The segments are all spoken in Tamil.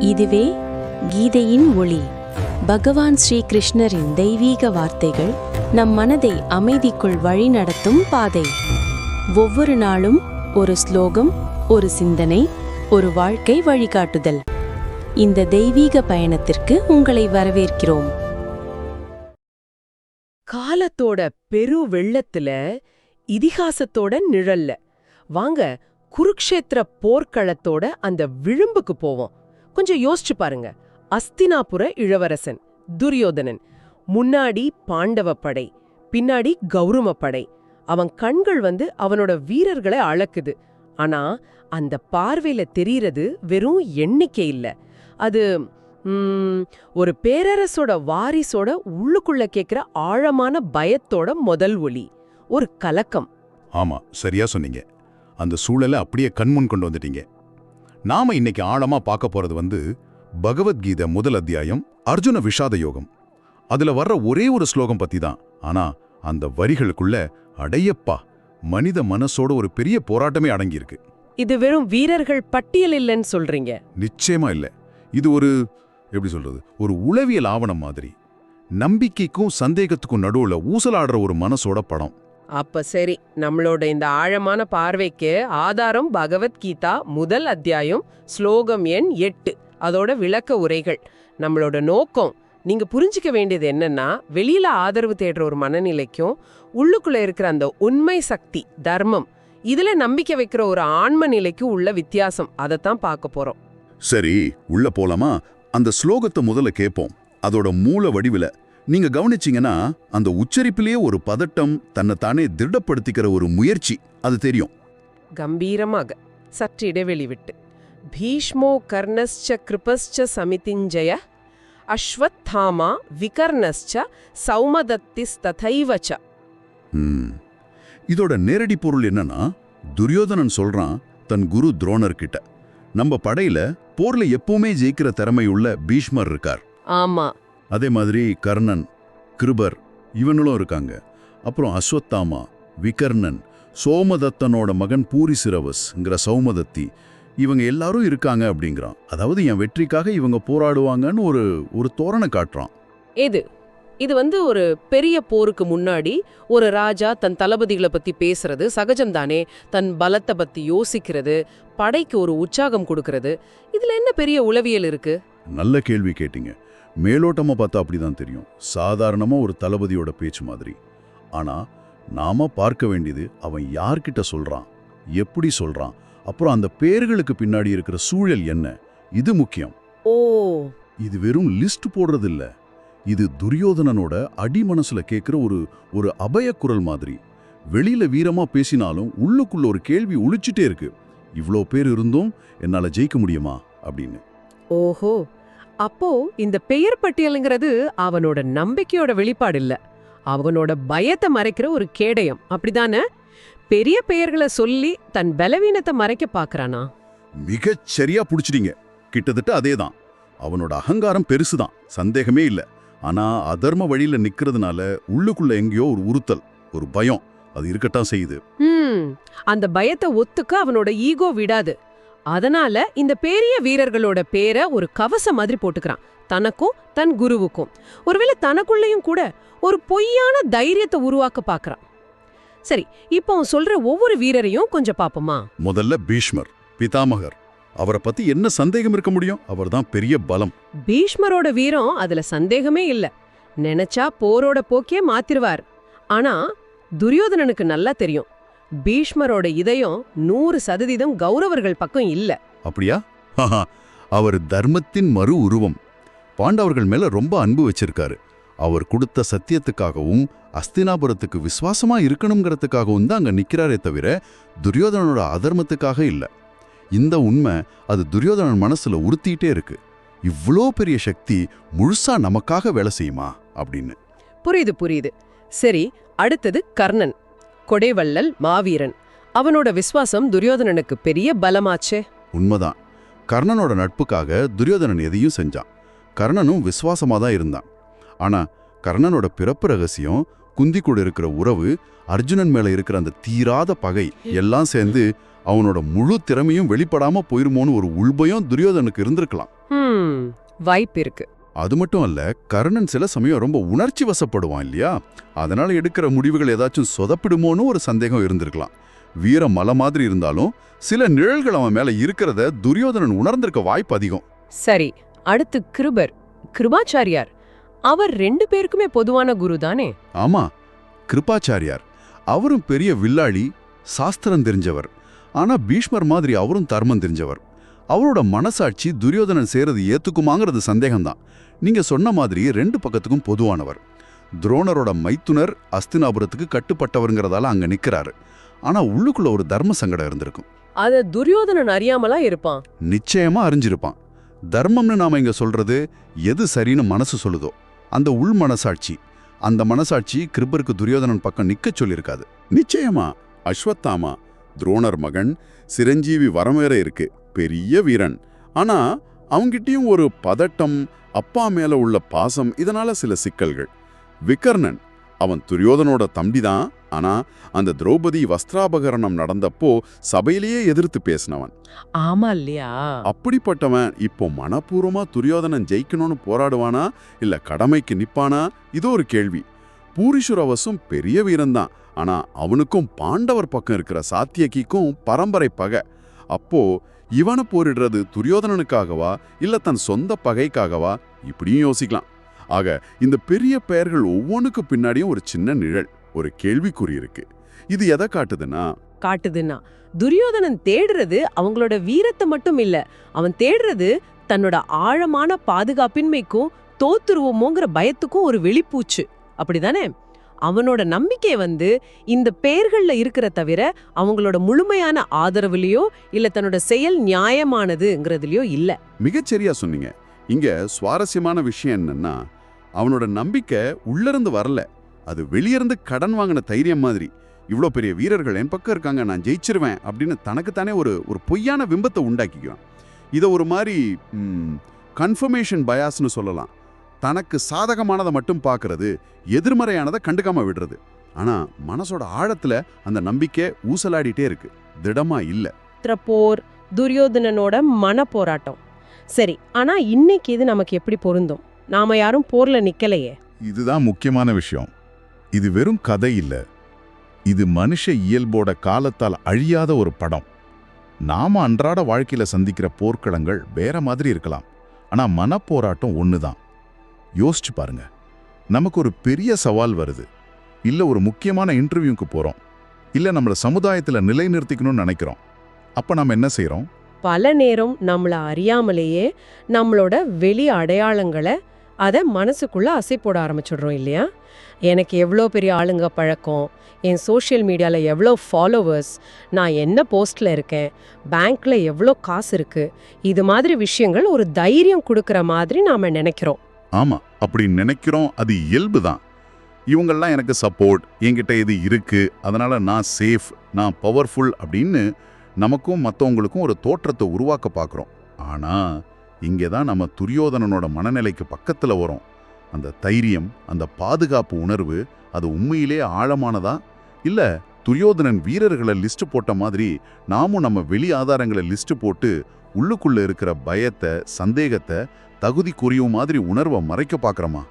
இதுவே கீதையின் ஒளி. பகவான் ஸ்ரீ கிருஷ்ணரின் தெய்வீக வார்த்தைகள் நம் மனதை அமைதிக்குள் வழிநடத்தும் பாதை. ஒவ்வொரு நாளும் ஒரு ஸ்லோகம் ஒரு சிந்தனை ஒரு வாழ்க்கை வழிகாட்டுதல். இந்த தெய்வீக பயணத்திற்கு உங்களை வரவேற்கிறோம். காலத்தோட பெரு வெள்ளத்துல இதிகாசத்தோட நிழல்ல. வாங்க குருக்ஷேத்திர போர்க்களத்தோட அந்த விழும்புக்கு போவோம். கொஞ்சம் யோசிச்சு பாருங்க. அஸ்தினாபுர இளவரசன் துரியோதனன். முன்னாடி பாண்டவ படை பின்னாடி கௌரம படை. அவன் கண்கள் வந்து அவனோட வீரர்களை அளக்குது. ஆனா அந்த பார்வையில தெரியறது வெறும் எண்ணிக்கை இல்ல. அது ஒரு பேரரசோட வாரிசோட உள்ளுக்குள்ள கேக்குற ஆழமான பயத்தோட முதல் ஒலி. ஒரு கலக்கம். ஆமா சரியா சொன்னீங்க. அந்த சூழலை அப்படியே கண்முன் கொண்டு வந்துட்டீங்க. நாம இன்னைக்கு ஆழமா பார்க்க போறது வந்து பகவத்கீதை முதல் அத்தியாயம் அர்ஜுன விஷாத யோகம். அதுல வர்ற ஒரே ஒரு ஸ்லோகம் பத்தி தான் ஆனா அந்த வரிகளுக்குள்ள அடையப்பா மனித மனசோட ஒரு பெரிய போராட்டமே அடங்கியிருக்கு. இது வெறும் வீரர்கள் பட்டியல் இல்லைன்னு சொல்றீங்க. நிச்சயமா இல்ல. இது ஒரு எப்படி சொல்றது ஒரு உளவியல் ஆவணம் மாதிரி. நம்பிக்கைக்கும் சந்தேகத்துக்கும் நடுவுல ஊசலாடுற ஒரு மனசோட படம். அப்ப சரி நம்மளோட இந்த ஆழமான பார்வைக்கு ஆதாரம் பகவத்கீதா முதல் அத்தியாயம் ஸ்லோகம் எண் எட்டு. அதோட விளக்க உரைகள். நம்மளோட நோக்கம் நீங்க புரிஞ்சுக்க வேண்டியது என்னன்னா வெளியில ஆதரவு தேடுற ஒரு மனநிலைக்கும் உள்ளுக்குள்ள இருக்கிற அந்த உண்மை சக்தி தர்மம் இதுல நம்பிக்கை வைக்கிற ஒரு ஆன்ம நிலைக்கும் உள்ள வித்தியாசம் அதைத்தான் பார்க்க போறோம். சரி உள்ள போலாமா? அந்த ஸ்லோகத்தை முதல்ல கேட்போம் அதோட மூல வடிவில் நீங்க கவனிச்சீங்கன்னா அந்த உச்சரிப்பிலேயே ஒரு பதட்டம் தன்னை தானே திருடப்படுத்திக்கிற ஒரு முயற்சி. அது தெரியும். கம்பீரமாக சற்று இடைவெளி விட்டு பீஷ்மோ கர்ணஸ்ச கிருபஸ்ச சமிதிஞ்சய அஸ்வத்தாமா விகர்ணஸ்ச சௌமதத்திஸ்ததைவச்ச. இதோட நேரடி பொருள் என்னன்னா துரியோதனன் சொல்றான் தன் குரு துரோணர் கிட்ட நம்ம படையில போர்ல எப்பவுமே ஜெயிக்கிற திறமை உள்ள பீஷ்மர் இருக்கார். ஆமா. அதே மாதிரி கர்ணன் கிருபர் இவனும் இருக்காங்க. அப்புறம் அஸ்வத்தாமா விகர்ணன் சோமதத்தனோட மகன் பூரிசிரவஸ்ங்கிற சௌமதத்தி இவங்க எல்லாரும் இருக்காங்க அப்படிங்கிறான். அதாவது என் வெற்றிக்காக இவங்க போராடுவாங்கன்னு ஒரு ஒரு தோரணை காட்டுறான். எது? இது வந்து ஒரு பெரிய போருக்கு முன்னாடி ஒரு ராஜா தன் தளபதிகளை பத்தி பேசுறது சகஜம்தானே? தன் பலத்தை பத்தி யோசிக்கிறது படைக்கு ஒரு உற்சாகம் கொடுக்கறது. இதுல என்ன பெரிய உளவியல் இருக்கு? நல்ல கேள்வி கேட்டீங்க. மேலோட்டமா பார்த்தா அப்படிதான் தெரியும். சாதாரணமா ஒரு தளபதியோட பேச்சு மாதிரி. ஆனா நாம பார்க்க வேண்டியது அவன் யார்கிட்ட சொல்றான்? எப்படி சொல்றான்? அப்புறம் அந்த பேர்களுக்கு பின்னாடி இருக்கிற சூழல் என்ன? இது முக்கியம். ஓ. இது வெறும் லிஸ்ட் போடுறது இல்ல இது துரியோதனனோட அடி மனசுல கேட்கிற ஒரு ஒரு அபய குரல் மாதிரி. வெளியில வீரமா பேசினாலும் உள்ளுக்குள்ள ஒரு கேள்வி ஒளிச்சிட்டே இருக்கு. இவ்ளோ பேர் இருந்தும் என்னால ஜெயிக்க முடியுமா? அப்படின்னு. ஓஹோ. அப்போ இந்த பெயர் பட்டியலுங்கிறது அவனோட நம்பிக்கையோட வெளிப்பாடு இல்ல. அவனோட பயத்தை மறைக்கிற ஒரு கேடயம். அப்படிதானே? பெரிய பெயர்களை சொல்லி தன் பலவீனத்தை மறைக்க பாக்குறானா? மிகச் சரியா புடிச்சிட்டீங்க. கிட்டத்தட்ட அதேதான். அவனோட அகங்காரம் பெருசுதான். சந்தேகமே இல்ல. ஆனா அதர்ம வழியில நிக்கிறதுனால உள்ளுக்குள்ள எங்கேயோ ஒரு உறுத்தல் ஒரு பயம் அது இருக்கத்தான் செய்யுது. ம். அந்த பயத்தை ஒத்துக்க அவனோட ஈகோ விடாது. அதனால இந்த பெரிய வீரர்களோட பேரை ஒரு கவசம் மாதிரி போட்டுக்கிறான். தனக்கும் தன் குருவுக்கும். ஒருவேளை தனக்குள்ளேயும் கூட ஒரு பொய்யான தைரியத்தை உருவாக்க பாக்குறான் சரி இப்போ அவன் சொல்ற ஒவ்வொரு வீரரையும் கொஞ்சம் பாப்போமா முதல்ல பீஷ்மர் பிதாமகர். அவரை பத்தி என்ன சந்தேகம் இருக்க முடியும்? அவர்தான் பெரிய பலம். பீஷ்மரோட வீரம் அதுல சந்தேகமே இல்ல. நினைச்சா போரோட போக்கே மாத்திருவார். ஆனா துரியோதனனுக்கு நல்லா தெரியும். பீஷ்மரோட இதயம் நூறு சதவீதம் கௌரவர்கள் பக்கம் இல்ல. அப்படியா? அவர் தர்மத்தின் மறு உருவம். பாண்டவர்கள் மேல ரொம்ப அன்பு வச்சிருக்காரு. அவர் கொடுத்த சத்தியத்துக்காகவும் அஸ்தினாபுரத்துக்கு விசுவாசமா இருக்கணுங்கிறதுக்காகவும் தான் அங்க நிக்கிறாரே தவிர துரியோதனனோட அதர்மத்துக்காக இல்ல. இந்த உண்மை அது துரியோதனன் மனசுல உறுத்திட்டே இருக்கு. இவ்ளோ பெரிய சக்தி முழுசா நமக்காக வேலை செய்யுமா? அப்படின்னு. புரியுது புரியுது. சரி அடுத்தது கர்ணன். கொடைவள்ளல் மாவீரன். அவனோட விசுவாசம் துரியோதனனுக்கு பெரிய பலமாச்சே. உண்மைதான். கர்ணனோட நட்புக்காக துரியோதனன் எதையும் செஞ்சான். கர்ணனும் விசுவாசமா தான் இருந்தான். ஆனா கர்ணனோட பிறப்பு ரகசியம் குந்தி கூட இருக்கிற உறவு அர்ஜுனன் மேல இருக்கிற அந்த தீராத பகை எல்லாம் சேர்ந்து அவனோட முழு திறமையும் வெளிப்படாம போயிருமோன்னு ஒரு உள்பயம் துரியோதனுக்கு இருந்திருக்கலாம். வாய்ப்பு இருக்கு. அது மட்டும் அல்ல கர்ணன் சில சமயம் ரொம்ப உணர்ச்சி வசப்படுவான் இல்லையா? அதனால எடுக்கிற முடிவுகள் ஏதாச்சும் சொதப்பிடுமோன்னு ஒரு சந்தேகம் இருந்திருக்கலாம். வீர மலை மாதிரி இருந்தாலும் சில நிழல்கள் அவன் மேல இருக்கிறத துரியோதனன் உணர்ந்திருக்க வாய்ப்பு அதிகம். சரி அடுத்து கிருபர் கிருபாச்சாரியார். அவர் ரெண்டு பேருக்குமே பொதுவான குரு தானே? ஆமா கிருபாச்சாரியார். அவரும் பெரிய வில்லாளி சாஸ்திரம் தெரிஞ்சவர். ஆனா பீஷ்மர் மாதிரி அவரும் தர்மம் தெரிஞ்சவர். அவரோட மனசாட்சி துரியோதனன் செய்யறது ஏத்துக்குமாங்கிறது சந்தேகம்தான். நீங்க சொன்ன மாதிரி ரெண்டு பக்கத்துக்கும் பொதுவானவர். துரோணரோட மைத்துனர் அஸ்தினாபுரத்துக்கு கட்டுப்பட்டவருங்கிறதால அங்க நிக்கிறாரு. ஆனா உள்ளுக்குள்ள ஒரு தர்ம சங்கடம் இருந்திருக்கும். அத துரியோதனன் அறியாமலா இருப்பான்? நிச்சயமா அறிஞ்சிருப்பான். தர்மம்னு நாம இங்க சொல்றது எது சரின்னு மனசு சொல்லுதோ அந்த உள் மனசாட்சி. அந்த மனசாட்சி கிருபருக்கு துரியோதனன் பக்கம் நிக்கச் சொல்லியிருக்காது. நிச்சயமா அஸ்வத்தாமா துரோணர் மகன் சிரஞ்சீவி வரம் வேற இருக்கு. பெரிய வீரன். ஆனா அவங்கிட்டயும் ஒரு பதட்டம் அப்பா மேல உள்ள பாசம் இதனால சில சிக்கல்கள். விகர்ணன் அவன் துரியோதனோட தம்பிதான். ஆனா அந்த திரௌபதி வஸ்திராபகரணம் நடந்தப்போ சபையிலேயே எதிர்த்து பேசினவன். ஆமா இல்லையா? அப்படிப்பட்டவன் இப்போ மனப்பூர்வமா துரியோதனன் ஜெயிக்கணும்னு போராடுவானா இல்ல கடமைக்கு நிப்பானா? இது ஒரு கேள்வி. பூரிசுரவசும் பெரிய வீரன்தான். ஆனா அவனுக்கும் பாண்டவர் பக்கம் இருக்கிற சாத்தியகிக்கும் பரம்பரை பகை. அப்போ இவனை போரிடுறது துரியோதனனுக்காகவா இல்ல தன் சொந்த பகைக்காகவா? இப்படியும் யோசிக்கலாம். ஆக இந்த பெரிய பெயர்கள் ஒவ்வொன்றுக்கு பின்னாடியும் ஒரு சின்ன நிழல் ஒரு கேள்விக்குறி இருக்கு. இது எதை காட்டுதுன்னா? காட்டுதுன்னா துரியோதனன் தேடுறது அவங்களோட வீரத்தை மட்டும் இல்ல அவன் தேடுறது தன்னோட ஆழமான பாதுகாப்பின்மைக்கும் தோத்துருவோமோங்கிற பயத்துக்கும் ஒரு வெளிப்பூச்சு. அப்படிதானே? அவனோட நம்பிக்கை வந்து இந்த பெயர்களில் இருக்கிற தவிர அவங்களோட முழுமையான ஆதரவுலையோ இல்ல தன்னோட செயல் நியாயமானதுங்கிறதுலையோ இல்ல. மிகச்சரியா சொன்னீங்க. இங்க சுவாரஸ்யமான விஷயம் என்னன்னா அவனோட நம்பிக்கை உள்ளிருந்து வரல. அது வெளியிருந்து கடன் வாங்கின தைரியம் மாதிரி. இவ்வளோ பெரிய வீரர்கள் என் பக்கம் இருக்காங்க நான் ஜெயிச்சிருவேன் அப்படின்னு தனக்குத்தானே ஒரு ஒரு பொய்யான விம்பத்தை உண்டாக்கிக்குவான். இதை ஒரு மாதிரி கன்ஃபர்மேஷன் பயாஸ்னு சொல்லலாம். தனக்கு சாதகமானதை மட்டும் பார்க்கறது எதிர்மறையானதை கண்டுக்காம விடுறது. ஆனா மனசோட ஆழத்துல அந்த நம்பிக்கை ஊசலாடிட்டே இருக்கு. திடமா இல்ல. போர் துரியோதனனோட மன போராட்டம் சரி ஆனா இன்னைக்கு இது நமக்கு எப்படி பொருந்தும்? நாம யாரும் போர்ல நிக்கலையே. இதுதான் முக்கியமான விஷயம். இது வெறும் கதை இல்ல. இது மனுஷ இயல்போட காலத்தால் அழியாத ஒரு படம். நாம அன்றாட வாழ்க்கையில சந்திக்கிற போர்க்களங்கள் வேற மாதிரி இருக்கலாம். ஆனா மனப்போராட்டம் ஒண்ணுதான். யோசிச்சு பாருங்க. நமக்கு ஒரு பெரிய சவால் வருது. இல்லை ஒரு முக்கியமான இன்டர்வியூக்கு போகிறோம் இல்லை நம்மளை சமுதாயத்தில் நிலைநிறுத்திக்கணும்னு நினைக்கிறோம். அப்போ நம்ம என்ன செய்கிறோம் பல நேரம் நம்மளை அறியாமலேயே நம்மளோட வெளி அடையாளங்களை அதை மனசுக்குள்ளே அசை போட ஆரம்பிச்சிடுறோம் இல்லையா? எனக்கு எவ்வளோ பெரிய ஆளுங்க பழக்கம்? என் சோஷியல் மீடியாவில் எவ்வளோ ஃபாலோவர்ஸ்? நான் என்ன போஸ்ட்டில் இருக்கேன்? பேங்க்கில் எவ்வளோ காசு இருக்குது இது மாதிரி விஷயங்கள் ஒரு தைரியம் கொடுக்குற மாதிரி நாம் நினைக்கிறோம். ஆமாம் அப்படி நினைக்கிறோம் அது இயல்பு தான் இவங்கள்லாம் எனக்கு சப்போர்ட் என்கிட்ட இது இருக்குது அதனால் நான் சேஃப் நான் பவர்ஃபுல் அப்படின்னு நமக்கும் மற்றவங்களுக்கும் ஒரு தோற்றத்தை உருவாக்க பார்க்குறோம் ஆனால் இங்கே தான் நம்ம துரியோதனனோட மனநிலைக்கு பக்கத்தில் வரோம். அந்த தைரியம் அந்த பாதுகாப்பு உணர்வு அது உண்மையிலே ஆழமானதா? இல்லை துரியோதனன் வீரர்களை லிஸ்ட் போட்ட மாதிரி நாமும் நம்ம வெளி ஆதாரங்களை லிஸ்ட் போட்டு உள்ளுக்குள்ள இருக்கிற பயத்தை சந்தேகத்தை தகுதி குறியும் மாதிரி உணர்வை மறைக்க பார்க்கறோமா?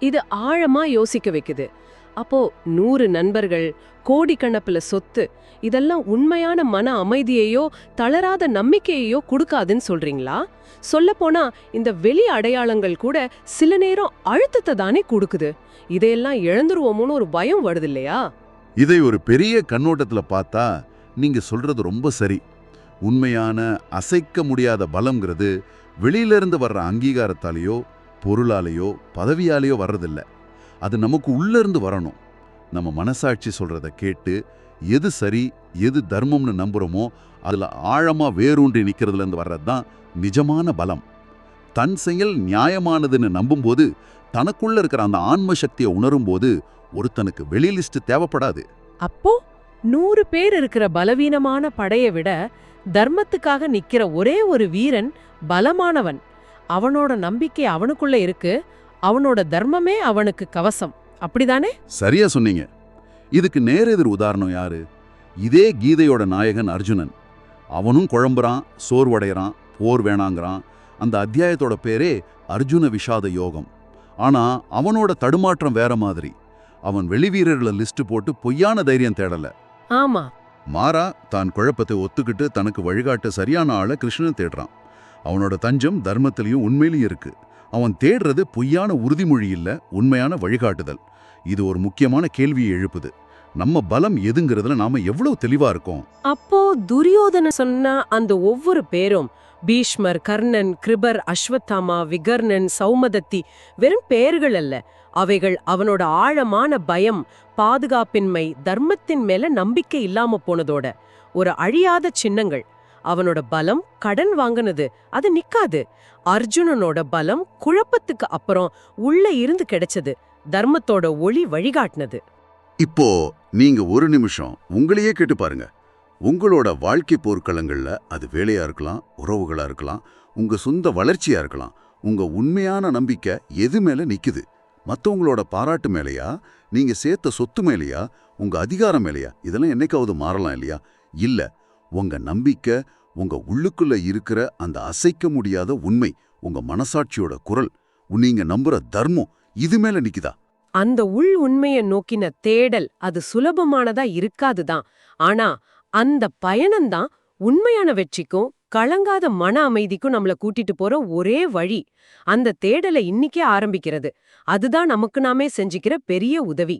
இது ஆழமா யோசிக்க வைக்குது. அப்போ நூறு நண்பர்கள் கோடிக்கணப்புல சொத்து இதெல்லாம் உண்மையான மன அமைதியையோ தளராத நம்பிக்கையையோ கொடுக்காதுன்னு சொல்றீங்களா? சொல்லப்போனா இந்த வெளி அடையாளங்கள் கூட சில நேரம் அழுத்தத்தை தானே கொடுக்குது. இதையெல்லாம் இழந்துருவோமோன்னு ஒரு பயம் வருது இல்லையா? இதை ஒரு பெரிய கண்ணோட்டத்துல பார்த்தா நீங்க சொல்றது ரொம்ப சரி. உண்மையான அசைக்க முடியாத பலம்ங்கிறது வெளியிலிருந்து வர்ற அங்கீகாரத்தாலேயோ பொருளாலேயோ பதவியாலேயோ வர்றதில்ல. அது நமக்கு உள்ளேருந்து வரணும். நம்ம மனசாட்சி சொல்றத கேட்டு எது சரி எது தர்மம்னு நம்புகிறோமோ அதில் ஆழமா வேரூன்றி நிற்கிறதுலேருந்து வர்றது தான் நிஜமான பலம். தன் செயல் நியாயமானதுன்னு நம்பும்போது தனக்குள்ள இருக்கிற அந்த ஆன்ம சக்தியை உணரும்போது ஒருத்தனுக்கு வெளி தேவைப்படாது. அப்போ? நூறு பேர் இருக்கிற பலவீனமான படையை விட தர்மத்துக்காக நிக்கிற ஒரே ஒரு வீரன் பலமானவன். அவனோட நம்பிக்கை அவனுக்குள்ள இருக்கு. அவனோட தர்மமே அவனுக்கு கவசம். அப்படிதானே? சரியா சொன்னீங்க. இதுக்கு நேரெதிர் உதாரணம் யாரு? இதே கீதையோட நாயகன் அர்ஜுனன். அவனும் குழம்புறான் சோர்வடைகிறான் போர் வேணாங்கிறான். அந்த அத்தியாயத்தோட பேரே அர்ஜுன விஷாத யோகம். ஆனா அவனோட தடுமாற்றம் வேற மாதிரி. அவன் வெளிவீரர்களை லிஸ்ட் போட்டு பொய்யான தைரியம் தேடலை. ஆமா. மாறா தான் குழப்பத்தை ஒத்துக்கிட்டு தனக்கு வழிகாட்ட சரியான ஆளை கிருஷ்ணன் தேடுறான். அவனோட தஞ்சம் தர்மத்திலையும் உண்மையிலையும் இருக்கு. அவன் தேடுறது பொய்யான உறுதிமொழி இல்ல உண்மையான வழிகாட்டுதல். இது ஒரு முக்கியமான கேள்வியை எழுப்புது. நம்ம பலம் எதுங்கிறதுல நாம எவ்வளவு தெளிவா இருக்கோம்? அப்போ துரியோதன சொன்ன அந்த ஒவ்வொரு பேரும் பீஷ்மர் கர்ணன் கிருபர் அஸ்வத்தாமா விகர்ணன் சௌமதத்தி வெறும் பெயர்கள் அல்ல. அவைகள் அவனோட ஆழமான பயம் பாதுகாப்பின்மை தர்மத்தின் மேல நம்பிக்கை இல்லாம போனதோட. ஒரு அழியாத சின்னங்கள். அவனோட பலம் கடன் வாங்குனது. அது நிக்காது. அர்ஜுனனோட பலம் குழப்பத்துக்கு அப்புறம் உள்ள இருந்து கிடைச்சது. தர்மத்தோட ஒளி வழிகாட்டினது. இப்போ நீங்க ஒரு நிமிஷம் உங்களையே கேட்டு பாருங்க. உங்களோட வாழ்க்கை போர்க்களங்கள்ல அது வேலையா இருக்கலாம் உறவுகளா இருக்கலாம் உங்க சொந்த வளர்ச்சியா இருக்கலாம் உங்க உண்மையான நம்பிக்கை எது மேல நிக்குது? மத்தவங்களோட பாராட்டு மேலேயா? நீங்க சேர்த்த சொத்து மேலேயா? உங்க அதிகாரம் மேலேயா? இதெல்லாம் என்னைக்காவது மாறலாம் இல்லையா? இல்ல உங்க நம்பிக்கை உங்க உள்ளுக்குள்ள இருக்கிற அந்த அசைக்க முடியாத உண்மை உங்க மனசாட்சியோட குரல் நீங்க நம்புற தர்மம் இது மேல நிக்குதா? அந்த உள் உண்மையை நோக்கின தேடல் அது சுலபமானதா இருக்காதுதான். ஆனா அந்த பயணம்தான் உண்மையான வெற்றிக்கும் கலங்காத மன அமைதிக்கும் நம்மள கூட்டிட்டு போற ஒரே வழி. அந்த தேடலை இன்னிக்கே ஆரம்பிக்கிறது. அதுதான் நமக்கு நாமே செஞ்சுக்கிற பெரிய உதவி.